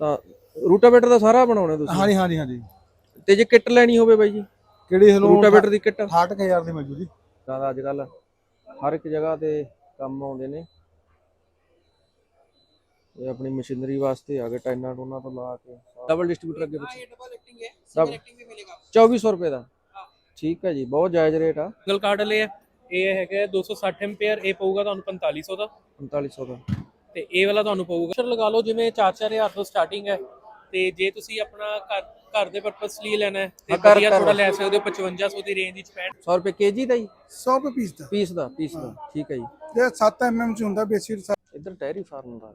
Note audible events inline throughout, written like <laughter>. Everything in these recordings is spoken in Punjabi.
ਤਾਂ ਰੂਟਾਵੇਟਰ ਦਾ ਸਾਰਾ ਬਣਾਉਣਾ ਤੁਸੀਂ? ਹਾਂਜੀ ਹਾਂਜੀ ਹਾਂਜੀ। ਤੇ ਜੇ ਕਿੱਟ ਲੈਣੀ ਹੋਵੇ ਬਾਈ ਜੀ? ਕਿਹੜੀ ਹਲੋ? ਰੂਟਾਵੇਟਰ ਦੀ ਕਿੱਟ? 60000 ਦੀ ਮਿਲ ਜੀ ਜ਼ਿਆਦਾ ਅੱਜ ਕੱਲ ਹਰ ਇੱਕ ਜਗ੍ਹਾ ਤੇ ਕੰਮ ਆਉਂਦੇ ਨੇ। ਇਹ ਆਪਣੀ ਮਸ਼ੀਨਰੀ ਵਾਸਤੇ ਆ ਗਏ ਟਾਈਨਾਂ ਟੋਨਾਂ ਤੋਂ ਲਾ ਕੇ ਡਬਲ ਡਿਸਟ੍ਰੀਬਿਊਟਰ ਅੱਗੇ ਪਿੱਛੇ। ਡਬਲ ਐਕਟਿੰਗ ਹੈ। ਰੁਪਏ ਦਾ। ਠੀਕ ਹੈ ਜੀ ਬਹੁਤ ਜਾਇਜ਼ ਰੇਟ ਆ। ਸਿੰਗਲ ਕਾਰਡ ਵਾਲੇ ਆ। ਇਹ ਹੈਗਾ 260 ਐਂਪੀਅਰ ਇਹ ਪਊਗਾ ਤੁਹਾਨੂੰ 4500 ਦਾ। 4500 ਦਾ। ਤੇ ਇਹ ਵਾਲਾ ਤੁਹਾਨੂੰ ਪਊਗਾ। ਸਰ ਲਗਾ ਲਓ ਜਿਵੇਂ 4-4000 ਤੋਂ ਸਟਾਰਟਿੰਗ ਹੈ। ਤੇ ਜੇ ਤੁਸੀਂ ਆਪਣਾ ਘਰ ਘਰ ਦੇ ਪਰਪਸ ਲਈ ਲੈਣਾ ਹੈ ਤੇ ਹਾਂ, ਘਰ- ਵਧੀਆ ਘਰ ਥੋੜਾ ਲੈ ਸਕਦੇ ਹੋ 5500 ਦੀ ਰੇਂਜ ਵਿੱਚ 65 100 ਰੁਪਏ ਕੇਜੀ ਦਾ ਜੀ? 100 ਰੁਪਏ ਪੀਸ ਦਾ। ਪੀਸ ਦਾ ਪੀਸ ਦਾ। ਠੀਕ ਹੈ ਜੀ। ਇਹ 7 ਐਮਐਮ ਚ ਹੁੰਦਾ ਬੇਸਿਕ ਇੱਧਰ ਡੈਰੀ ਫਾਰਮ ਦਾ।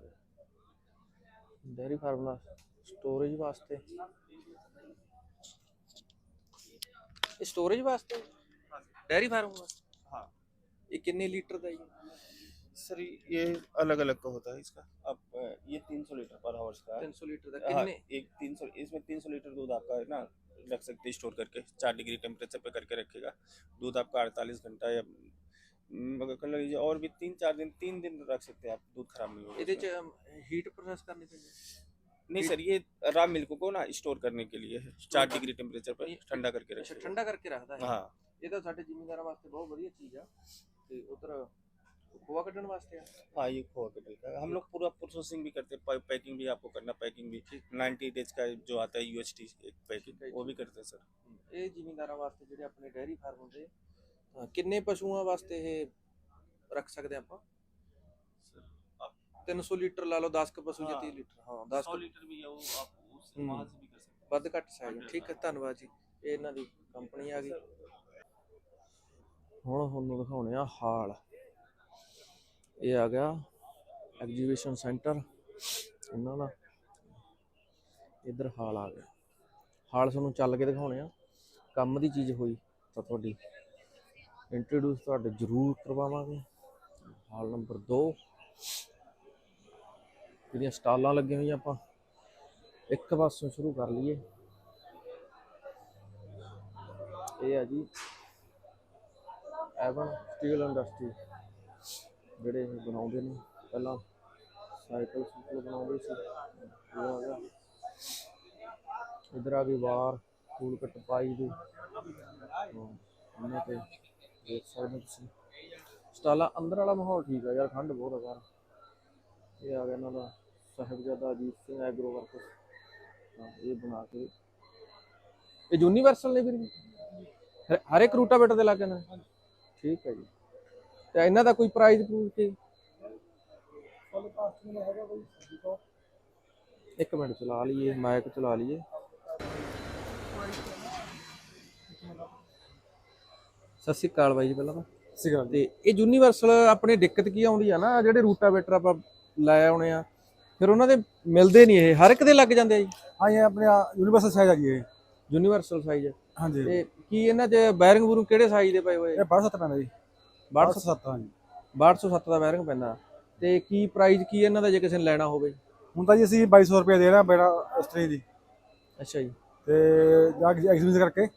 ਡੈਰੀ ਫਾਰਮ ਦਾ ਸਟੋਰੇਜ ਵਾਸਤੇ। ਇਹ ਸਟੋਰੇਜ ਵਾਸਤੇ? ਡੈਰੀ ਫਾਰਮ ਵਾਸਤੇ। हाँ ਇਹ ਕਿੰਨੇ ਲੀਟਰ ਦਾ ਜੀ? सर ये अलग अलग का होता है इसका अब अ, ये 300 लीटर पर आवर्स का है 300 ਲੀਟਰ ਦਾ हाँ, ਕਿੰਨੇ एक 300 इसमें 300 लीटर दूध आपका है ना रख सकते हैं स्टोर करके चार डिग्री टेम्परेचर पे करके रखेगा दूध आपका अड़तालीस घंटा या हम्म, मगर कर लीजिए और भी तीन चार दिन तीन दिन रख सकते हैं आप दूध खराब नहीं होगा ਇਹਦੇ उसमें। ਚ ਹੀਟ ਪ੍ਰੋਸੈਸ करनी ਪੈਂਦੀ नहीं सर ये रॉ मिल्क को ना स्टोर करने के लिए है चार डिग्री टेम्परेचर पर ठंडा करके ਅੱਛਾ रखेगा ਠੰਡਾ ਕਰਕੇ ਰੱਖਦਾ ਹੈ हाँ ਇਹ ਤਾਂ ਸਾਡੇ ਜ਼ਿਮੀਂਦਾਰਾਂ ਵਾਸਤੇ ਬਹੁਤ ਵਧੀਆ ਚੀਜ਼ ਆ ਤੇ ਉਧਰ ਖੋਆ ਕੱਢਣ ਵਾਸਤੇ ਆ हाँ ये खोआ के डल का हम लोग पूरा प्रोसेसिंग भी करते हैं पैकिंग भी आपको करना पैकिंग भी नाइन्टी डेज का जो आता है यूएचटी एक पैकिंग वो भी करते हैं सर ਇਹ ਜ਼ਿਮੀਂਦਾਰਾਂ ਵਾਸਤੇ ਜਿਹੜੇ ਆਪਣੇ ਡੈਰੀ ਫਾਰਮ ਹੁੰਦੇ ਤਾਂ ਕਿੰਨੇ ਪਸ਼ੂਆਂ ਵਾਸਤੇ ਇਹ ਰੱਖ ਸਕਦੇ ਆਪਾਂ 300 ਲੀਟਰ ਲਾ ਲਓ 10 ਕ ਪਸ਼ੂ ਜਾਂ 30 ਲੀਟਰ ਹਾਂ 10 सौ लीटर भी है वो आप उस हम्म। वहाँ से भी कर सकते हैं ਵੱਧ ਘੱਟ ਸਾਈਜ਼ ਠੀਕ ਹੈ ਧੰਨਵਾਦ ਜੀ ਇਹ ਇਹਨਾਂ ਦੀ ਕੰਪਨੀ ਆ ਗਈ ਹੁਣ ਤੁਹਾਨੂੰ ਦਿਖਾਉਣੇ ਆ ਹਾਲ ਇਹ ਆ ਗਿਆ ਐਗਜੀਬਿਸ਼ਨ ਸੈਂਟਰ, ਇਹਨਾਂ ਦਾ। ਇਧਰ ਹਾਲ ਆ ਗਿਆ। ਹਾਲ ਤੁਹਾਨੂੰ ਚੱਲ ਕੇ ਦਿਖਾਉਣੇ ਆ। ਕੰਮ ਦੀ ਚੀਜ਼ ਹੋਈ ਤਾਂ ਤੁਹਾਡੀ। ਇੰਟਰੋਡਿਊਸ ਤੁਹਾਡੇ ਜ਼ਰੂਰ ਕਰਵਾਵਾਂਗੇ। ਹਾਲ ਨੰਬਰ 2 ਜਿਹੜੀਆਂ ਸਟਾਲਾਂ ਲੱਗੀਆਂ ਹੋਈਆਂ ਆਪਾਂ, ਇੱਕ ਪਾਸੋਂ ਸ਼ੁਰੂ ਕਰ ਲਈਏ। ਇਹ ਆ ਜੀ ਐਵਨ ਸਟੀਲ ਇੰਡਸਟਰੀ ਜਿਹੜੇ ਇਹ ਬਣਾਉਂਦੇ ਨੇ ਪਹਿਲਾਂ ਸਾਈਕਲ ਸੂਕਲ ਬਣਾਉਂਦੇ ਸੀ ਇਹ ਆ ਗਿਆ। ਇਧਰ ਆ ਗਈ ਵਾਰ ਫੂਲ ਕੱਟ ਪਾਈ ਦੀ। ਹਾਂ, ਤੇ ਦੇਖ ਸਕਦੇ ਤੁਸੀਂ। ਸਟਾਲਾ ਅੰਦਰ ਵਾਲਾ ਮਾਹੌਲ ਠੀਕ ਆ ਯਾਰ ਠੰਡ ਬਹੁਤ ਆ ਯਾਰ ਇਹ ਆ ਗਿਆ ਇਹਨਾਂ ਦਾ ਸਾਹਿਬਜ਼ਾਦਾ ਅਜੀਤ ਸਿੰਘ ਐਗਰੋ ਵਰਕਸ ਇਹ ਬਣਾ ਕੇ। ਇਹ ਯੂਨੀਵਰਸਲ ਨੇ ਫਿਰ ਹਰ- ਹਰ ਇੱਕ ਰੂਟਾਵੇਟਰ ਦੇ ਲੱਗੇ ਨੇ ਠੀਕ ਹੈ ਜੀ। ਤੇ ਇਹਨਾਂ ਦਾ ਕੋਈ ਪ੍ਰਾਈਸ ਪ੍ਰੂਫ ਕੀ? ਇੱਕ ਮਿੰਟ ਚਲਾ ਲਈਏ ਮਾਈਕ ਚਲਾ ਲਈਏ। ਸਤਿ ਸ਼੍ਰੀ ਅਕਾਲ ਬਾਈ ਜੀ ਪਹਿਲਾਂ ਤਾਂ। ਸਿਗਾ ਤੇ ਇਹ ਯੂਨੀਵਰਸਲ ਆਪਣੇ ਦਿੱਕਤ ਕੀ ਆਉਂਦੀ ਆ ਨਾ ਜਿਹੜੇ ਰੂਟਾਵੇਟਰ ਆਪਾਂ ਲੈ ਆਉਣੇ ਆ ਫਿਰ ਉਹਨਾਂ ਦੇ ਮਿਲਦੇ ਨਹੀਂ ਇਹ ਹਰ ਇੱਕ ਦੇ ਲੱਗ ਜਾਂਦੇ ਆ ਜੀ? ਹਾਂ ਇਹ ਆਪਣੇ ਯੂਨੀਵਰਸਲ ਸਾਈਜ਼ ਆ ਜੀ ਇਹ। ਯੂਨੀਵਰਸਲ ਸਾਈਜ਼ ਹਾਂਜੀ। ਤੇ ਕੀ ਇਹਨਾਂ 'ਚ ਬੈਰਿੰਗ ਬੂਰਿੰਗ ਕਿਹੜੇ ਸਾਈਜ਼ ਦੇ ਪਏ ਹੋਏ? ਇਹ 62 ਪੈਂਦਾ ਜੀ। 62 7 ਹਾਂਜੀ। 6207 ਦਾ ਬੈਰਿੰਗ ਪੈਂਦਾ। ਤੇ ਕੀ ਪ੍ਰਾਈਸ ਕੀ ਇਹਨਾਂ ਦਾ ਜੇ ਕਿਸੇ ਨੇ ਲੈਣਾ ਹੋਵੇ? ਹੁਣ ਤਾਂ ਜੀ ਅਸੀਂ 2200 ਰੁਪਏ ਦੇ ਰਹੇ ਹਾਂ ਬੇੜਾ ਸਟਰੀ ਦੀ। ਅੱਛਾ ਜੀ। ਤੇ ਜਾ ਕੇ ਐਗਜ਼ੀਬਿਸ਼ਨ ਕਰਕੇ।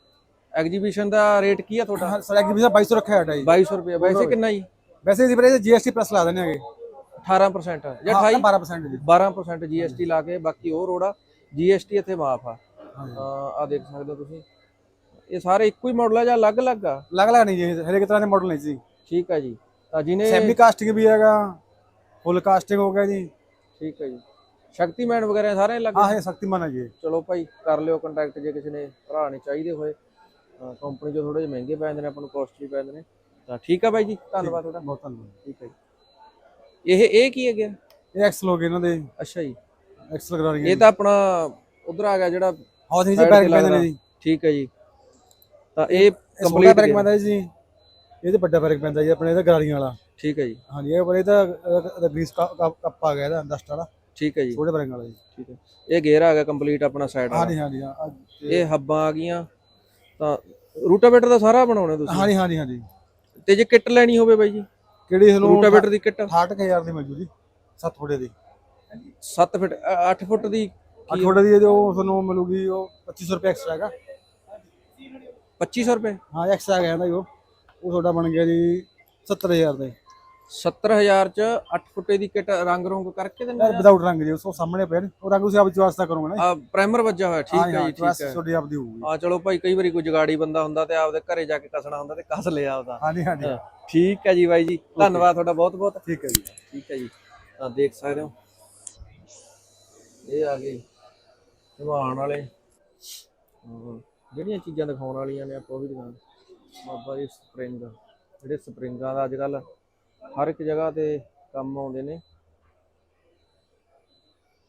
ਐਗਜੀਬਿਸ਼ਨ ਦਾ ਰੇਟ ਕੀ ਆ ਤੁਹਾਡਾ? ਸਰ ਐਗਜ਼ੀਬਿਸ਼ਨ 2200 ਰੱਖਿਆ ਹੈ ਜੀ। 2200 ਰੁਪਏ। ਵੈਸੇ ਕਿੰਨਾ ਜੀ? ਵੈਸੇ ਅਸੀਂ ਵੀਰੇ ਜੀਐਸਟੀ ਪਲੱਸ ਲਾ ਦਿੰਦੇ ਹੈਗੇ। 18% ਜਾਂ ਹਾਂ, 28 12% ਜੀ। 12% GST ਲਾ ਕੇ ਬਾਕੀ ਹੋਰ ਰੋੜਾ। GST ਇੱਥੇ ਮਾਫ ਆ। ਆ ਦੇਖ ਸਕਦੇ ਹੋ ਤੁਸੀਂ। ਇਹ ਸਾਰੇ ਇੱਕੋ ਹੀ ਮਾਡਲ ਆ ਜਾਂ ਅਲੱਗ-ਅਲੱਗ ਆ? ਅਲੱਗ ਅਲੱਗ ਨਹੀਂ ਜੀ ਹਰੇਕ ਤਰ੍ਹਾਂ ਦੇ ਮਾਡਲ ਨਹੀਂ ਜੀ। ਠੀਕ ਆ ਜੀ। ਤਾਂ ਜਿਹਨੇ ਸੈਮੀ ਕਾਸਟਿੰਗ ਵੀ ਹੈਗਾ ਫੁੱਲ ਕਾਸਟਿੰਗ ਹੋ ਗਿਆ ਜੀ। ਠੀਕ ਹੈ ਜੀ। ਸ਼ਕਤੀਮੈਨ ਵਗੈਰਾ ਸਾਰੇ ਲੱਗ ਆਹ ਇਹ ਸ਼ਕਤੀਮਾਨ ਹੈ ਜੀ ਚਲੋ ਭਾਈ ਕਰ ਲਿਓ ਕੰਟੈਕਟ ਜੇ ਕਿਸੇ ਨੇ ਭਰਾ ਨੇ ਚਾਹੀਦੇ ਹੋਏ। ਕੰਪਨੀ ਜੋ ਥੋੜੇ ਜਿਹੇ ਮਹਿੰਗੇ ਪੈ ਜਾਂਦੇ ਨੇ ਆਪਾਂ ਨੂੰ ਕਾਸਟਲੀ ਪੈ ਜਾਂਦੇ ਨੇ। ਤਾਂ ਠੀਕ ਆ ਬਾਈ ਜੀ ਧੰਨਵਾਦ ਤੁਹਾਡਾ। ਬਹੁਤ ਧੰਨਵਾਦ। ਠੀਕ ਹੈ ਜੀ। ਇਹ ਇਹ ਕੀ ਹੈ ਗਿਆ ਇਹ ਐਕਸਲ ਹੋ ਗਏ ਇਹਨਾਂ ਦੇ। ਅੱਛਾ ਜੀ। ਐਕਸਲ ਕਰਾ ਰਹੀ ਇਹ ਤਾਂ ਆਪਣਾ ਉਧਰ ਆ ਗਿਆ ਜਿਹੜਾ ਹੌਸ ਜੀ ਬੈਗ ਪੈਂਦੇ। ਨੇ ਜੀ? ਠੀਕ ਹੈ ਜੀ। ਤਾਂ ਇਹ ਕੰਪਲੀਟ ਕੰਪਲੀਟ ਬੈਗ ਪੈਂਦਾ ਜੀ। ਇਹਦੇ ਵੱਡਾ ਬੈਗ ਪੈਂਦਾ ਜੀ ਆਪਣੇ ਇਹਦਾ ਗਰਾਰੀਆਂ ਵਾਲਾ। ਠੀਕ ਹੈ ਜੀ। ਹਾਂਜੀ ਇਹ ਪਰ ਇਹਦਾ ਗ੍ਰੀਸ ਕੱਪ ਆ ਗਿਆ ਇਹਦਾ ਡਸਟ ਵਾਲਾ। ਠੀਕ ਹੈ ਜੀ। ਛੋਟੇ ਬੈਗ ਵਾਲਾ ਜੀ। ਠੀਕ ਹੈ। ਇਹ ਗੇਅਰ ਆ ਗਿਆ ਕੰਪਲੀਟ ਆਪਣਾ ਸਾਈਡ ਵਾਲਾ। ਹਾਂਜੀ ਹਾਂਜੀ ਹਾਂ ਤੇ- ਇਹ ਹੱਬਾਂ ਆ ਗਈਆਂ ਤਾਂ ਰੂਟਾਵੇਟਰ ਦਾ ਸਾਰਾ ਬਣਾਉਣਾ ਤੁਸੀਂ? ਹਾਂਜੀ ਹਾਂਜੀ ਹਾਂਜੀ। ਤੇ ਜੇ ਕਿੱਟ ਲੈਣੀ ਹੋਵੇ ਬਾਈ ਜੀ? ਕਿਹੜੀ ਤੁਹਾਨੂੰ ਰੂਟਾਵੇਟਰ ਦੀ ਕਿੱਟ? 68000 ਦੀ ਮਿਲ ਜੂ ਜੀ 7 ਫੁੱਟੇ ਦੀ। 7 ਫੁੱਟ 8 ਫੁੱਟ ਦੀ 8 ਫੁੱਟੇ ਦੀ ਜੋ ਤੁਹਾਨੂੰ ਮਿਲੂਗੀ ਉਹ 2500 ਰੁਪਏ ਐਕਸਟਰਾ ਹੈਗਾ। 2500 ਰੁਪਏ? ਹਾਂ ਐਕਸਟਰਾ ਗਿਆ ਨਾ ਜੀ ਉਹ। ਉਹ ਤੁਹਾਡਾ ਬਣ ਗਿਆ ਜੀ 70000 ਦਾ। ਜੀ। 70000 ਚ 8 ਫੁੱਟੇ ਦੀ ਕਿਟ ਰੰਗ ਰੰਗ ਕਰਕੇ ਦਿੰਦੇ ਵਿਦਆਊਟ ਰੰਗ ਜੀ ਉਸ ਸਾਹਮਣੇ ਪਏ ਨੇ। ਉਹ ਰੰਗ ਤੁਸੀਂ ਆਪ ਚੁਆਸ ਤਾਂ ਕਰੋਗੇ ਨਾ ਆ ਪ੍ਰਾਈਮਰ ਵੱਜਾ ਹੋਇਆ ਠੀਕ ਹੈ ਜੀ ਠੀਕ ਹੈ। ਤੁਹਾਡੀ ਆਪਦੀ ਹੋਊਗੀ। ਆ ਚਲੋ ਭਾਈ ਕਈ ਵਾਰੀ ਕੋਈ ਜਗਾੜੀ ਬੰਦਾ ਹੁੰਦਾ ਤੇ ਆਪਦੇ ਘਰੇ ਜਾ ਕੇ ਕਸਣਾ ਹੁੰਦਾ ਤੇ ਕਸ ਲਿਆ ਆਪਦਾ। ਹਾਂਜੀ ਹਾਂਜੀ। ਠੀਕ ਹੈ ਜੀ ਬਾਈ ਜੀ ਧੰਨਵਾਦ ਤੁਹਾਡਾ ਬਹੁਤ ਬਹੁਤ। ਠੀਕ ਹੈ ਜੀ। ਠੀਕ ਹੈ ਜੀ। ਤਾਂ ਦੇਖ ਸਕਦੇ ਹੋ। ਇਹ ਆ ਗਏ ਨਿਭਾਉਣ ਵਾਲੇ। ਹਾਂ, ਜਿਹੜੀਆਂ ਚੀਜ਼ਾਂ ਦਿਖਾਉਣ ਵਾਲੀਆਂ ਨੇ ਆਪਾਂ ਉਹ ਵੀ ਦਿਖਾਉਂ ਬਾਬਾ ਜੀ ਸਪਰਿੰਗ, ਜਿਹੜੇ ਸਪਰਿੰਗਾਂ ਦਾ ਅੱਜ ਕੱਲ ਹਰ ਇੱਕ ਜਗ੍ਹਾ ਤੇ ਕੰਮ ਆਉਂਦੇ ਨੇ।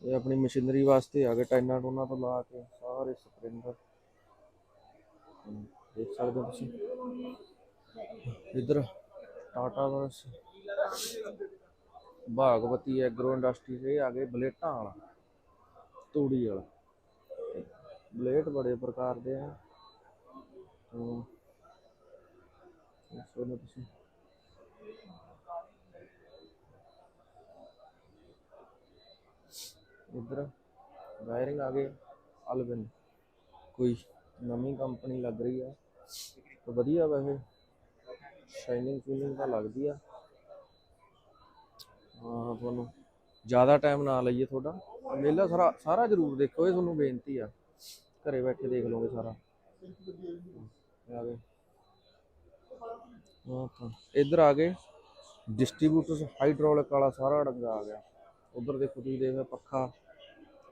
ਇਹ ਆਪਣੀ ਮਸ਼ੀਨਰੀ ਵਾਸਤੇ ਆ ਗਏ ਟਾਈਨਾਂ ਟੂਨਾਂ ਤੋਂ ਲਾ ਕੇ ਸਾਰੇ ਸਪਰਿੰਗ। ਦੇਖ ਸਕਦੇ ਹੋ ਤੁਸੀਂ। ਇਧਰ ਟਾਟਾ ਵਰਸ, ਭਾਗਵਤੀ ਐਗਰੋ ਇੰਡਸਟਰੀ ਇਹ ਆ ਗਏ ਬਲੇਟਾਂ ਵਾਲਾ, ਤੂੜੀ ਵਾਲਾ। ਬਲੇਟ ਬੜੇ ਪ੍ਰਕਾਰ ਦੇ ਆ। ਹਮ ਤੁਸੀਂ ਇਧਰ ਵਾਇਰਿੰਗ ਆ ਗਏ, ਅਲਵਿਨ। ਕੋਈ ਨਵੀਂ ਕੰਪਨੀ ਲੱਗ ਰਹੀ ਆ। ਤੇ ਵਧੀਆ ਵੈਸੇ ਸ਼ਾਈਨਿੰਗ ਫੀਲਿੰਗ ਤਾਂ ਲੱਗਦੀ ਆ। ਹਾਂ, ਤੁਹਾਨੂੰ ਜ਼ਿਆਦਾ ਟਾਈਮ ਨਾ ਲਈਏ ਤੁਹਾਡਾ। ਮੇਲਾ ਸਾਰਾ ਸਾਰਾ ਜ਼ਰੂਰ ਦੇਖੋ, ਇਹ ਤੁਹਾਨੂੰ ਬੇਨਤੀ ਆ। ਘਰੇ ਬੈਠੇ ਦੇਖ ਲਓਗੇ ਸਾਰਾ। ਆ ਗਏ। ਇੱਧਰ ਆ ਗਏ। ਡਿਸਟ੍ਰੀਬਿਊਟਰਸ ਹਾਈਡ੍ਰੋਲਿਕ ਵਾਲਾ ਸਾਰਾ ਡੰਗਾ ਆ ਗਿਆ। ਉਧਰ ਦੇਖੋ ਤੁਸੀਂ ਦੇਖਿਆ ਪੱਖਾ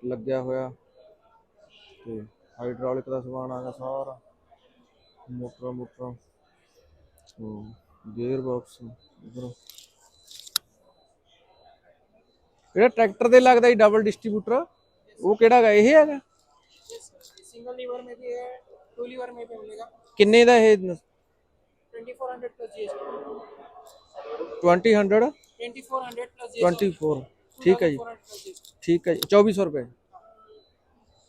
ਲੱਗਿਆ ਹੋਇਆ। ਤੇ ਹਾਈਡ੍ਰੋਲਿਕ ਦਾ ਸਮਾਨ ਆ ਗਿਆ ਸਾਰਾ। Motor motor. ਉਹ ਗੇਅਰ ਬਾਕਸ ਇਧਰ ਜਿਹੜਾ ਟਰੈਕਟਰ ਦੇ ਲੱਗਦਾ ਹੀ ਡਬਲ ਡਿਸਟ੍ਰੀਬਿਊਟਰ ਉਹ ਕਿਹੜਾ ਹੈਗਾ? ਇਹ ਹੈਗਾ? ਸਿੰਗਲ ਲੀਵਰ ਮੇ ਹੈ ਟੂ ਲੀਵਰ ਮੇ ਵੀ ਕਿੰਨੇ ਦਾ ਇਹ Twenty four hundred plus GST 2000 twenty four hundred plus GST 24 ਠੀਕ ਹੈ ਜੀ फोर हंड्रेड प्लस जीएसटी ਠੀਕ ਹੈ ਜੀ 2400 ਰੁਪਏ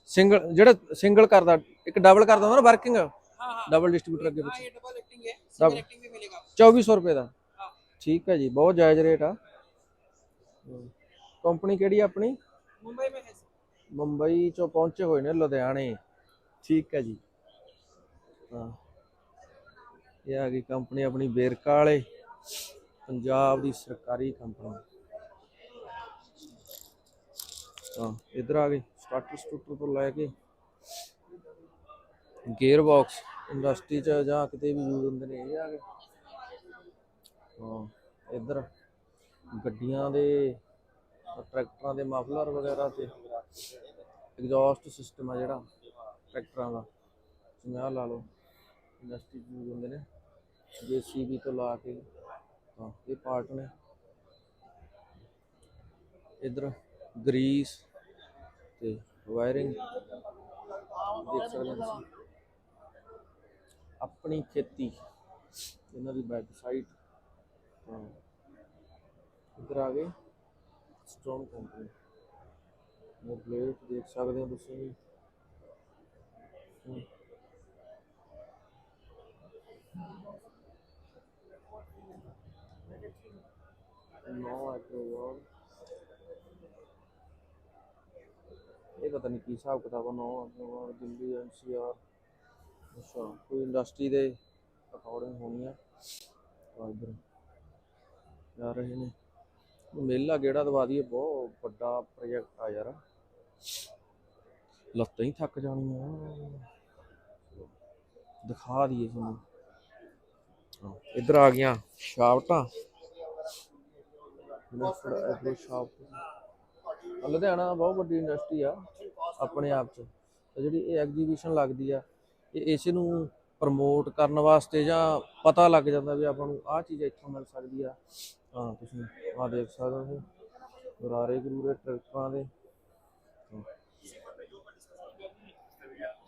ਸਿੰਗਲ ਜਿਹੜਾ ਸਿੰਗਲ ਕਰਦਾ ਇੱਕ ਡਬਲ ਕਰਦਾ ਹੁੰਦਾ ਨਾ ਵਰਕਿੰਗ हाँ हाँ ਡਬਲ ਡਿਸਟ੍ਰੀਬਿਊਟਰ ਅੱਗੇ हाँ ਪਿੱਛੇ ये डबल एक्टिंग है सिंगल एक्टिंग भी मिलेगा 2400 ਰੁਪਏ ਦਾ हाँ ਠੀਕ ਹੈ ਜੀ ਬਹੁਤ ਜਾਇਜ਼ ਰੇਟ ਆ ਕੰਪਨੀ ਕਿਹੜੀ ਆ ਆਪਣੀ मुंबई में है सर। ਮੁੰਬਈ ਚੋਂ ਪਹੁੰਚੇ ਹੋਏ ਨੇ ਲੁਧਿਆਣੇ ਠੀਕ ਹੈ ਜੀ ਹਾਂ ਇਹ ਆ ਗਈ ਕੰਪਨੀ ਆਪਣੀ ਵੇਰਕਾ ਵਾਲੇ, ਪੰਜਾਬ ਦੀ ਸਰਕਾਰੀ ਕੰਪਨੀ। ਹਾਂ, ਇਧਰ ਆ ਗਏ ਸਟਾਰਟਰ ਸਟੂਟਰ ਤੋਂ ਲੈ ਕੇ ਗੇਅਰ ਬਾਕਸ ਇੰਡਸਟਰੀ ਚ ਜਾਂ ਕਿਤੇ ਵੀ ਯੂਜ਼ ਹੁੰਦੇ ਨੇ, ਇਹ ਆ ਗਏ। ਹਾਂ, ਇਧਰ ਗੱਡੀਆਂ ਦੇ, ਟਰੈਕਟਰਾਂ ਦੇ ਮਫਲਰ ਵਗੈਰਾ ਤੇ ਐਗਜ਼ੌਸਟ ਸਿਸਟਮ ਆ ਜਿਹੜਾ, ਟਰੈਕਟਰਾਂ ਦਾ। ਜਿਵੇਂ ਆਹ ਲਾ ਲਓ। ਇੰਡਸਟਰੀ ਯੂਜ਼ ਹੁੰਦੇ ਨੇ। ਜੀਸੀਬੀ ਤੋਂ ਲਾ ਕੇ, ਹਾਂ, ਇਹ ਪਾਰਟ ਨੇ। ਇਧਰ ਗਰੀਸ ਤੇ ਵਾਇਰਿੰਗ ਦੇਖ ਸਕਦੇ ਹੋ ਤੁਸੀਂ। ਆਪਣੀ ਖੇਤੀ, ਇਹਨਾਂ ਦੀ ਵੈਬਸਾਈਟ ਸਾਈਡ ਹਾਂ। ਇਧਰ ਆ ਗਏ ਸਟਰੋਂਗ ਕੰਪਨੀ ਇਹ ਪਲੇਟ ਦੇਖ ਸਕਦੇ ਹੋ ਤੁਸੀਂ ਨੋ ਐਗਰੋਵਾਲ ਇਹ ਪਤਾ ਨਹੀਂ ਕੀ ਹਿਸਾਬ ਕਿਤਾਬ ਆ, ਨੋ ਐਗਰੋਵਾਲ ਦਿੱਲੀ ਐਨਸੀਆਰ ਅੱਛਾ, ਕੋਈ ਇੰਡਸਟਰੀ ਦੇ ਅਕੋਰਡਿੰਗ ਹੋਣੀ ਆ ਆ ਜਾ ਰਹੇ ਨੇ। ਮੇਲਾ ਗੇੜਾ ਦਵਾ ਦਈਏ, ਬਹੁਤ ਵੱਡਾ ਪ੍ਰੋਜੈਕਟ ਆ ਯਾਰ। ਲੱਤਾਂ ਹੀ ਥੱਕ ਜਾਣੀਆਂ। ਦਿਖਾ ਦਈਏ ਤੁਹਾਨੂੰ। ਇੱਧਰ ਆ ਗਈਆਂ ਸ਼ਾਫਟਾਂ ਲਿਫਟ ਸ਼ਾਫਟ ਲੁਧਿਆਣਾ ਬਹੁਤ ਵੱਡੀ ਇੰਡਸਟਰੀ ਆ ਆਪਣੇ ਆਪ ਚ। ਤੇ ਜਿਹੜੀ ਇਹ ਐਗਜੀਬਿਸ਼ਨ ਲੱਗਦੀ ਆ, ਇਹ ਇਸੇ ਨੂੰ ਪ੍ਰਮੋਟ ਕਰਨ ਵਾਸਤੇ ਜਾਂ ਪਤਾ ਲੱਗ ਜਾਂਦਾ ਵੀ ਆਪਾਂ ਨੂੰ ਆਹ ਚੀਜ਼ ਇੱਥੋਂ ਮਿਲ ਸਕਦੀ ਆ। ਹਾਂ, ਤੁਸੀਂ ਆਹ ਦੇਖ ਸਕਦੇ ਹੋ। ਗਰਾਰੇ ਗਰੂਰੇ ਟਰੈਕਟਰਾਂ ਦੇ।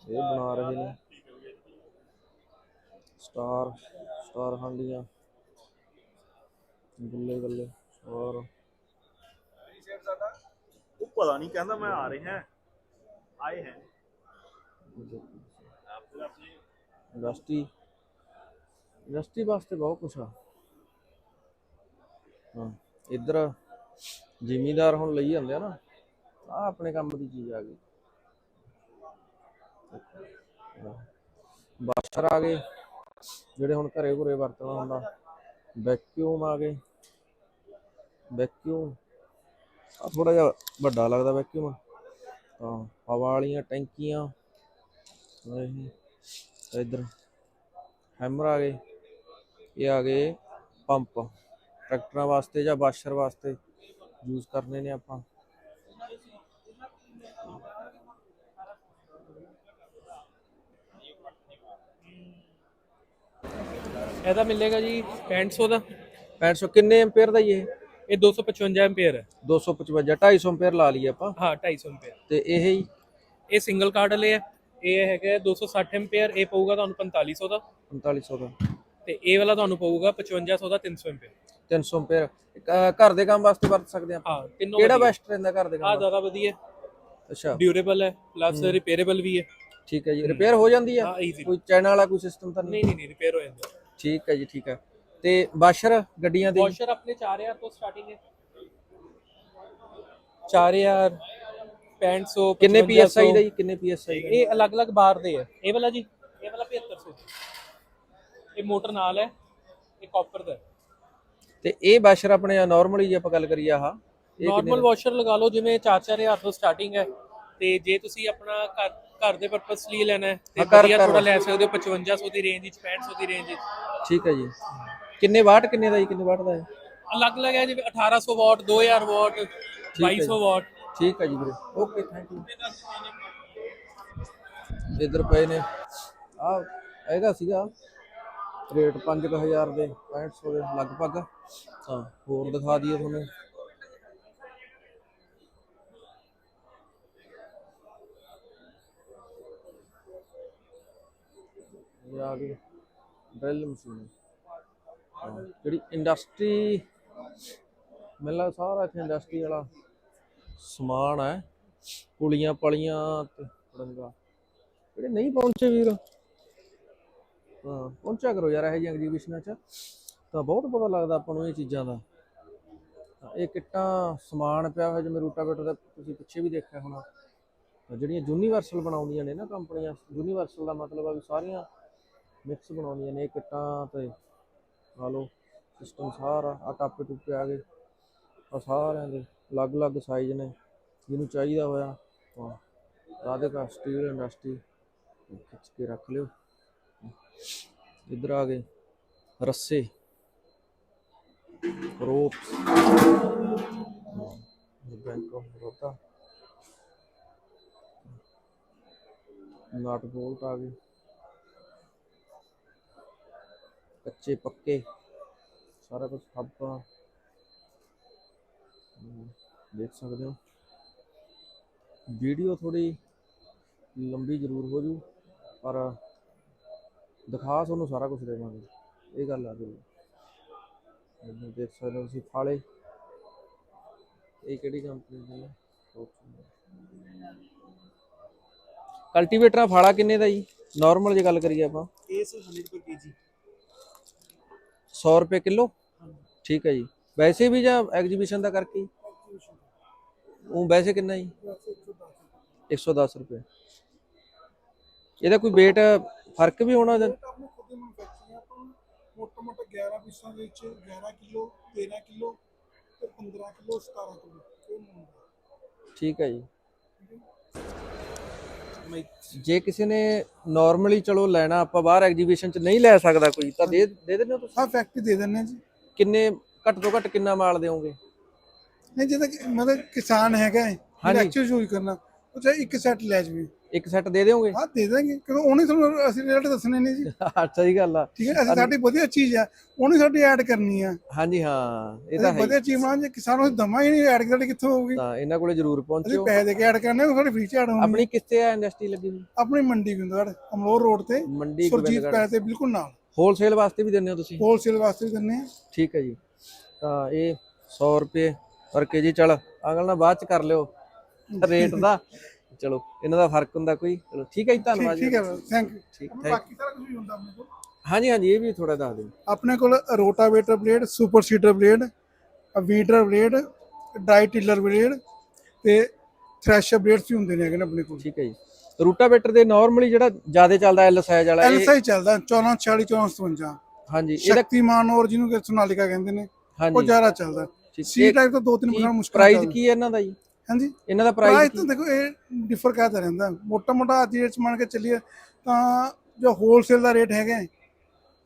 ਇਹ ਬਣਾ ਰਹੇ ਨੇ। ਸਟਾਰ। ਸਟਾਰ ਹਾਂਡੀਆਂ ਗੁੱਲੇ ਗੱਲੇ ਔਰ ਉਹ ਪਤਾ ਨਹੀਂ ਕਹਿੰਦਾ ਮੈਂ ਆ ਰਿਹਾ ਆਏ ਹੈ। ਇੰਡਸਟਰੀ ਇੰਡਸਟਰੀ ਵਾਸਤੇ ਬਹੁਤ ਕੁਛ ਆ। ਹਾਂ ਇੱਧਰ ਜ਼ਿਮੀਦਾਰ ਹੁਣ ਲਈ ਜਾਂਦੇ ਆ ਨਾ ਆ ਆਪਣੇ ਕੰਮ ਦੀ ਚੀਜ਼ ਆ ਗਈ। ਬਾਸ਼ਰ ਆ ਗਏ। ਜਿਹੜੇ ਹੁਣ ਘਰੇ ਘੁਰੇ ਵਰਤਣਾ ਹੁੰਦਾ। ਵੈਕਿਊਮ ਆ ਗਏ। ਵੈਕਿਊਮ ਆ ਥੋੜਾ ਜਿਹਾ ਵੱਡਾ ਲੱਗਦਾ ਵੈਕਿਊਮ ਤਾਂ ਹਵਾ ਵਾਲੀਆਂ ਟੈਂਕੀਆਂ। ਇਹ ਇਧਰ ਹੈਮਰ ਆ ਗਏ। ਇਹ ਆ ਗਏ ਪੰਪ ਟਰੈਕਟਰਾਂ ਵਾਸਤੇ ਜਾਂ ਵਾਸ਼ਰ ਵਾਸਤੇ ਯੂਜ਼ ਕਰਨੇ ਨੇ ਆਪਾਂ। ਇਹਦਾ ਮਿਲੇਗਾ ਜੀ 6500 ਦਾ। 6500 ਕਿੰਨੇ ਐਂਪੀਅਰ ਦਾ ਜੀ ਇਹ? ਇਹ 255 ਐਂਪੀਅਰ ਹੈ। 255 250 ਐਂਪੀਅਰ ਲਾ ਲਈਏ ਆਪਾਂ। ਹਾਂ 250 ਐਂਪੀਅਰ। ਤੇ ਇਹ ਹੀ? ਇਹ ਸਿੰਗਲ ਕਾਰਡ ਵਾਲੇ ਹੈ ਇਹ ਹੈਗਾ 260 ਐਂਪੀਅਰ ਇਹ ਪਊਗਾ ਤੁਹਾਨੂੰ 4500 ਦਾ। 4500 ਦਾ। ਤੇ ਇਹ ਵਾਲਾ ਤੁਹਾਨੂੰ ਪਊਗਾ 5500 ਦਾ 300 ਐਂਪੀਅਰ। 300 ਐਂਪੀਅਰ। ਘਰ ਦੇ ਕੰਮ ਵਾਸਤੇ ਵਰਤ ਸਕਦੇ ਆਪਾਂ? ਹਾਂ ਤਿੰਨੋਂ ਕਿਹੜਾ ਬੈਸਟ ਰਹਿੰਦਾ ਘਰ ਦੇ ਆ ਕੰਮ ਜ਼ਿਆਦਾ ਵਧੀਆ। ਅੱਛਾ। ਡਿਊਰੇਬਲ ਹੈ ਪਲੱਸ ਰਿਪੇਅਰੇਬਲ ਵੀ ਹੈ। ਠੀਕ ਹੈ ਜੀ। ਰਿਪੇਅਰ ਹੋ ਜਾਂਦੀ ਹੈ ਈਜ਼ੀ ਕੋਈ ਚਾਈਨਾ ਵਾਲਾ ਕੋਈ ਸਿਸਟਮ ਤਾਂ ਨਹੀਂ? ਨਹੀਂ ਨਹੀਂ ਰਿਪੇਅਰ ਹੋ ਜਾਂਦਾ ਠੀਕ ਹੈ ਜੀ ਠੀਕ ਹੈ। ਤੇ ਵਾਸ਼ਰ ਗੱਡੀਆਂ ਦੇ ਵਾਸ਼ਰ ਆਪਣੇ 4000 ਤੋਂ ਸਟਾਰਟਿੰਗ ਹੈ। 4000 6500 ਕਿੰਨੇ 5500 ਪੀਐਸਆਈ ਦਾ ਜੀ? ਕਿੰਨੇ ਪੀਐਸਆਈ ਦਾ ਇਹ ਅਲੱਗ-ਅਲੱਗ ਬਾਰ ਦੇ ਹੈ ਇਹ ਵਾਲਾ ਜੀ? ਇਹ ਵਾਲਾ 7500 ਇਹ ਮੋਟਰ ਨਾਲ ਹੈ। ਇਹ ਕਾਪਰ ਦਾ ਤੇ ਇਹ ਵਾਸ਼ਰ ਆਪਣੇ ਨਾਰਮਲੀ ਜੇ ਆਪਾਂ ਗੱਲ ਕਰੀਏ ਆਹ। ਨਾਰਮਲ ਵਾਸ਼ਰ ਲਗਾ ਲਓ ਜਿਵੇਂ 4-4000 ਤੋਂ ਸਟਾਰਟਿੰਗ ਹੈ। ਤੇ ਜੇ ਤੁਸੀਂ ਆਪਣਾ ਘਰ ਘਰ ਦੇ ਪਰਪਸ ਲਈ ਲੈਣਾ ਹੈ ਤੇ ਹਾਂ, ਘਰ- ਵਧੀਆ ਘਰ ਥੋੜਾ ਲੈ ਸਕਦੇ ਹੋ 5500 ਦੀ ਰੇਂਜ ਵਿੱਚ 6500 ਦੀ ਰੇਂਜ ਵਿੱਚ। ਠੀਕ ਹੈ ਜੀ। ਕਿੰਨੇ ਵਾਟ ਕਿੰਨੇ ਦਾ ਜੀ ਕਿੰਨੇ ਵਾਟ ਦਾ ਹੈ? ਅਲੱਗ-ਅਲੱਗ ਹੈ ਜਿਵੇਂ 1800 ਵਾਟ 2000 ਵਾਟ 2200 ਵਾਟ। ਠੀਕ ਹੈ ਜੀ ਵੀਰੇ। ਓਕੇ ਥੈਂਕ ਯੂ ਇਧਰ ਪਏ ਨੇ। ਆ ਇਹਦਾ ਸੀਗਾ ਰੇਟ 5000 ਦੇ 6500 ਦੇ ਲਗਭਗ। ਹਾਂ ਹੋਰ ਦਿਖਾ ਦਈਏ ਤੁਹਾਨੂੰ। ਇਹ ਆ ਗਈ ਡਰਿਲ ਮਸ਼ੀਨ। ਜਿਹੜੀ ਇੰਡਸਟਰੀ, ਮੈਨੂੰ ਸਾਰਾ ਇੱਥੇ ਇੰਡਸਟਰੀ ਵਾਲਾ ਸਮਾਨ ਹੈ। ਪੁਲੀਆਂ ਪਲੀਆਂ ਤੇ ਪੜੰਗਾ। ਜਿਹੜੇ ਨਹੀਂ ਪਹੁੰਚੇ ਵੀਰ, ਹਾਂ, ਪਹੁੰਚਿਆ ਕਰੋ ਯਾਰ ਇਹ ਜਿਹੀ ਐਗਜੀਬਿਸ਼ਨਾਂ 'ਚ। ਤਾਂ ਬਹੁਤ ਪਤਾ ਲੱਗਦਾ ਆਪਾਂ ਨੂੰ ਇਹ ਚੀਜ਼ਾਂ ਦਾ। ਇਹ ਕਿੱਟਾਂ, ਸਮਾਨ ਪਿਆ ਹੋਇਆ ਜਿਵੇਂ ਰੂਟਾਵੇਟਰ ਦਾ ਤੁਸੀਂ ਪਿੱਛੇ ਵੀ ਦੇਖਿਆ ਹੋਣਾ। ਜਿਹੜੀਆਂ ਯੂਨੀਵਰਸਲ ਬਣਾਉਂਦੀਆਂ ਨੇ ਨਾ ਕੰਪਨੀਆਂ ਯੂਨੀਵਰਸਲ ਦਾ ਮਤਲਬ ਆ ਵੀ ਸਾਰੀਆਂ ਮਿਕਸ ਬਣਾਉਂਦੀਆਂ ਨੇ ਕਿੱਟਾਂ ਤੇ। ਲਾ ਲਓ ਸਿਸਟਮ ਸਾਰਾ ਆ ਟਾਪੇ ਟੁੱਪੇ ਆ ਗਏ। ਆ ਸਾਰਿਆਂ ਦੇ ਅਲੱਗ-ਅਲੱਗ ਸਾਈਜ਼ ਨੇ। ਜਿਹਨੂੰ ਚਾਹੀਦਾ ਹੋਇਆ ਤਾਂ ਰਾਧਿਕਾ ਸਟੀਲ ਇੰਡਸਟਰੀ ਖਿੱਚ ਕੇ ਰੱਖ ਲਿਓ। ਇੱਧਰ ਆ ਗਏ ਰੱਸੇ। Ropes. Bank of Baroda. Nut bolt ਆ ਗਏ। ਕੱਚੇ ਪੱਕੇ, ਸਾਰਾ ਕੁਝ ਆਪਾਂ ਦੇਖ ਸਕਦੇ ਹੋ। ਵੀਡੀਓ ਥੋੜੀ ਲੰਬੀ ਜ਼ਰੂਰ ਹੋ ਜੂ, ਪਰ ਦਿਖਾ ਤੁਹਾਨੂੰ ਸਾਰਾ ਕੁਝ ਦੇਵਾਂਗੇ। ਇਹ ਗੱਲ ਆ ਜੀ ਇਹਨੂੰ ਦੇਖ ਸਕਦੇ ਹੋ ਤੁਸੀਂ ਫਾਲੇ। ਇਹ ਕਿਹੜੀ ਕੰਪਨੀ ਦੀ ਹੈ ਕਲਟੀਵੇਟਰ ਫਾਲਾ ਕਿੰਨੇ ਦਾ ਜੀ? ਨਾਰਮਲ ਜੇ ਗੱਲ ਕਰੀਏ ਆਪਾਂ। ਇਹ 100 ਰੁਪਏ ਕੇਜੀ 100 ਰੁਪਏ ਕਿਲੋ? ਠੀਕ ਹੈ ਜੀ। ਵੈਸੇ ਵੀ ਜਾਂ ਐਗਜੀਬਿਸ਼ਨ ਦਾ ਕਰਕੇ? ਉਹ ਵੈਸੇ ਕਿੰਨਾ ਜੀ? 110 ਰੁਪਏ। ਇਹਦਾ ਕੋਈ weight ਫ਼ਰਕ ਵੀ ਹੋਣਾ ਇਹਦਾ? ਮੋਟਾ ਮੋਟਾ 11 ਪੀਸਾਂ ਦੇ ਵਿੱਚ 11 ਕਿਲੋ 13 ਕਿਲੋ ਤੇ 15 ਕਿਲੋ 17 ਕਿਲੋ ਠੀਕ ਹੈ ਜੀ। ਜੇ ਕਿਸੇ ਨੇ ਨਾਰਮਲੀ ਚਲੋ ਲੈਣਾ ਆਪਾਂ ਬਾਹਰ ਐਗਜੀਬਿਸ਼ਨ ਚ ਨਹੀਂ ਲੈ ਸਕਦਾ ਕੋਈ ਤਾਂ ਦੇ ਦੇ ਦਿੰਦੇ ਹੋ ਤੁਸੀਂ? ਹਾਂ ਫੈਕਟਰੀ ਦੇ ਦਿੰਦੇ ਆ ਜੀ। ਕਿੰਨੇ ਘੱਟ ਤੋਂ ਘੱਟ ਕਿੰਨਾ ਮਾਲ ਦਿਓਗੇ? ਨਹੀਂ ਜਿਹਦਾ ਕਿ- ਮਤਲਬ ਕਿਸਾਨ ਹੈਗਾ ਹੈ ਹਾਂਜੀ। ਐਕਚੁਅਲ ਯੂਜ਼ ਕਰਨਾ ਉਹ ਚਾਹੇ ਇੱਕ ਸੈੱਟ ਲੈ ਜਵੇ। ਇੱਕ ਸੈੱਟ ਦੇ ਦਿਓਗੇ? ਹਾਂ ਦੇ ਦਾਂਗੇ। ਕਿਉਂਕਿ ਉਹਨੇ ਤੁਹਾਨੂੰ ਅਸੀਂ ਰੇਟ ਦੱਸਣੇ ਨਹੀਂ ਜੀ। ਅੱਛਾ ਹੀ ਗੱਲ ਆ। ਠੀਕ ਹੈ ਅਸੀਂ ਸਾਡੀ ਵਧੀਆ ਚੀਜ਼ ਆ ਉਹਨੇ ਸਾਡੀ ਐਡ ਕਰਨੀ ਆ। ਹਾਂਜੀ ਹਾਂ ਇਹ ਤਾਂ ਅਸੀਂ ਹੈ ਵਧੀਆ। ਚੀਜ਼ ਬਣਾ ਜੇ ਕਿਸਾਨ ਨੂੰ ਦਮਾ ਹੀ ਨਹੀਂ ਐਡ ਕਰਦੇ ਕਿੱਥੋਂ ਹੋਊਗੀ? ਤਾਂ ਇਹਨਾਂ ਕੋਲੇ ਜ਼ਰੂਰ ਅਸੀਂ ਪਹੁੰਚਿਓ ਪੈਸੇ ਦੇ ਕੇ ਐਡ ਕਰਨੇ ਉਹ ਸਾਡੀ ਫ੍ਰੀ ਚ ਐਡ ਹੋਣੀ ਆਪਣੀ ਕਿੱਥੇ ਆ ਇੰਡਸਟਰੀ ਲੱਗੀ ਹੋਈ? ਆਪਣੀ ਮੰਡੀ ਗੁੰਦਗੜ ਅਮਲੋਰ ਰੋਡ ਤੇ। ਮੰਡੀ ਸੁਰਜੀਤ ਗੋਬਿੰਦਗੜ੍ਹ ਪੈਸੇ ਬਿਲਕੁਲ ਨਾਲ। ਹੋਲਸੇਲ ਵਾਸਤੇ ਵੀ ਦਿੰਦੇ ਹੋ ਤੁਸੀਂ? ਹੋਲਸੇਲ ਵਾਸਤੇ ਵੀ ਦਿੰਨੇ ਆ ਠੀਕ ਹੈ ਜੀ। ਤਾਂ ਇਹ 100 ਰੁਪਏ ਪਰ ਕੇਜੀ ਚਲ ਅਗਲ ਨਾਲ ਬਾਅਦ ਚ ਕਰ ਲਿਓ। <laughs> ਰੇਟ ਦਾ। ਚਲੋ ਇਹਨਾਂ ਦਾ ਫ਼ਰਕ ਹੁੰਦਾ ਕੋਈ? ਚਲੋ ਠੀਕ ਹੈ ਜੀ ਧੰਨਵਾਦ ਠੀਕ ਹੈ ਥੈਂਕ ਯੂ ਠੀਕ ਬਾਕੀ ਸਾਰਾ ਕੁਝ ਵੀ ਹੁੰਦਾ ਆਪਣੇ ਕੋਲ। ਹਾਂਜੀ ਹਾਂਜੀ ਇਹ ਵੀ ਥੋੜਾ ਦੱਸ ਦਿਓ। ਆਪਣੇ ਕੋਲ rotavator blade super seeder blade weeder blade dry tiller blade ਤੇ ਥ੍ਰੈਸ਼ਰ ਬਲੇਡਸ ਵੀ ਹੁੰਦੇ ਨੇ ਹੈਗੇ ਨੇ ਆਪਣੇ ਕੋਲ। ਠੀਕ ਹੈ ਜੀ। ਰੂਟਾਵੇਟਰ ਦੇ ਨਾਰਮਲੀ ਜਿਹੜਾ ਜ਼ਿਆਦਾ ਚੱਲਦਾ ਐਲ ਸਾਈਜ਼ ਵਾਲਾ ਐਲਸਾ ਹੀ ਚੱਲਦਾ 14 46 14 57 ਹਾਂਜੀ ਇਹਦਾ ਸ਼ਕਤੀਮਾਨ ਔਰ ਜਿਹਨੂੰ ਕਿ ਸੋਨਾਲਿਕਾ ਕਹਿੰਦੇ ਨੇ ਉਹ ਜ਼ਿਆਦਾ ਚੱਲਦਾ। ਸੀ ਟਾਈਪ ਤਾਂ ਦੋ ਤਿੰਨ ਪਰਸੈਂਟ ਮੁਸ਼ਕਿਲ ਪ੍ਰਾਈਸ ਕੀ ਹੈ ਇਹਨਾਂ ਦਾ ਜੀ? ਹਾਂਜੀ। ਇਹਨਾਂ ਦਾ ਪ੍ਰਾਈਸ ਤਾਂ ਦੇਖੋ ਇਹ ਡਿਫਰ ਕਰਦਾ ਰਹਿੰਦਾ। ਮੋਟਾ ਮੋਟਾ ਅੱਜ ਰੇਟ ਮੰਨ ਕੇ ਚੱਲੀਏ ਤਾਂ ਜੋ ਹੋਲਸੇਲ ਦਾ ਰੇਟ ਹੈਗਾ ਹੈ,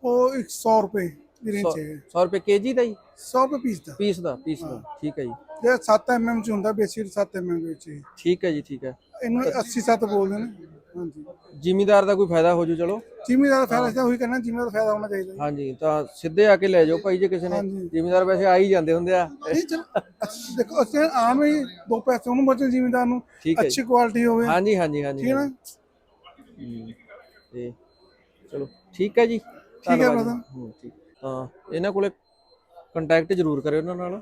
ਉਹ 100 ਰੁਪਏ ਦੀ ਰੇਂਜ ਹੈਗਾ। 100 ਰੁਪਏ ਕੇਜੀ ਦਾ ਜੀ? 100 ਰੁਪਏ ਪੀਸ ਦਾ। ਪੀਸ ਦਾ ਪੀਸ ਦਾ। ਠੀਕ ਹੈ ਜੀ। ਜੇ 7 mm ਚ ਹੁੰਦਾ ਬੇਸਿਕ 7 mm ਦੇ ਵਿੱਚ। ਠੀਕ ਹੈ ਜੀ ਠੀਕ ਹੈ। ਇਹਨੂੰ 87 ਬੋਲਦੇ ਨੇ। ਹਾਂਜੀ। ਜ਼ਿਮੀਦਾਰ ਦਾ ਕੋਈ ਫਾਇਦਾ ਹੋ ਜੂ ਚਲੋ। ਜ਼ਿਮੀਦਾਰ ਦਾ ਫਾਇਦਾ ਤਾਂ ਉਹੀ ਕਰਨਾ ਜ਼ਿਮੀਦਾਰ ਦਾ ਫਾਇਦਾ ਹੋਣਾ ਚਾਹੀਦਾ ਜੀ। ਹਾਂਜੀ ਤਾਂ ਸਿੱਧੇ ਆ ਕੇ ਲੈ ਜਾਓ ਭਾਈ ਜੇ ਕਿਸੇ ਨੇ ਹਾਂਜੀ। ਜ਼ਿਮੀਦਾਰ ਵੈਸੇ ਆ ਹੀ ਜਾਂਦੇ ਹੁੰਦੇ ਆ। ਨਹੀਂ ਚਲੋ ਅੱਛ- ਦੇਖੋ ਅਸੀਂ ਆਮ ਹੀ ਦੋ ਪੈਸੇ ਉਹਨੂੰ ਬਚਣ ਜ਼ਿਮੀਦਾਰ ਨੂੰ ਠੀਕ ਹੈ ਅੱਛੀ ਕੁਆਲਿਟੀ ਹੋਵੇ। ਹਾਂਜੀ ਹਾਂਜੀ ਹਾਂਜੀ ਠੀਕ ਹੈ ਨਾ? ਹਮ, ਤੇ ਚਲੋ ਠੀਕ ਹੈ ਜੀ। ਹੈ ਧੰਨਵਾਦ brother। ਜੀ। ਹਮ, ਠੀਕ। ਤਾਂ ਇਹਨਾਂ ਕੋਲੇ ਕੰਟੈਕਟ ਜ਼ਰੂਰ ਕਰਿਓ ਉਹਨਾਂ ਨਾਲ।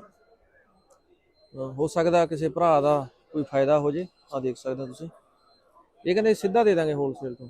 ਹੋ ਸਕਦਾ ਕਿਸੇ ਭਰਾ ਦਾ ਕੋਈ ਫਾਇਦਾ ਹੋ ਜੇ। ਆ ਦੇਖ ਸਕਦੇ ਹੋ ਤੁਸੀਂ। ਇਹ ਕਹਿੰਦੇ ਸਿੱਧਾ ਦੇ ਦਾਂਗੇ ਹੋਲਸੇਲ ਤੋਂ।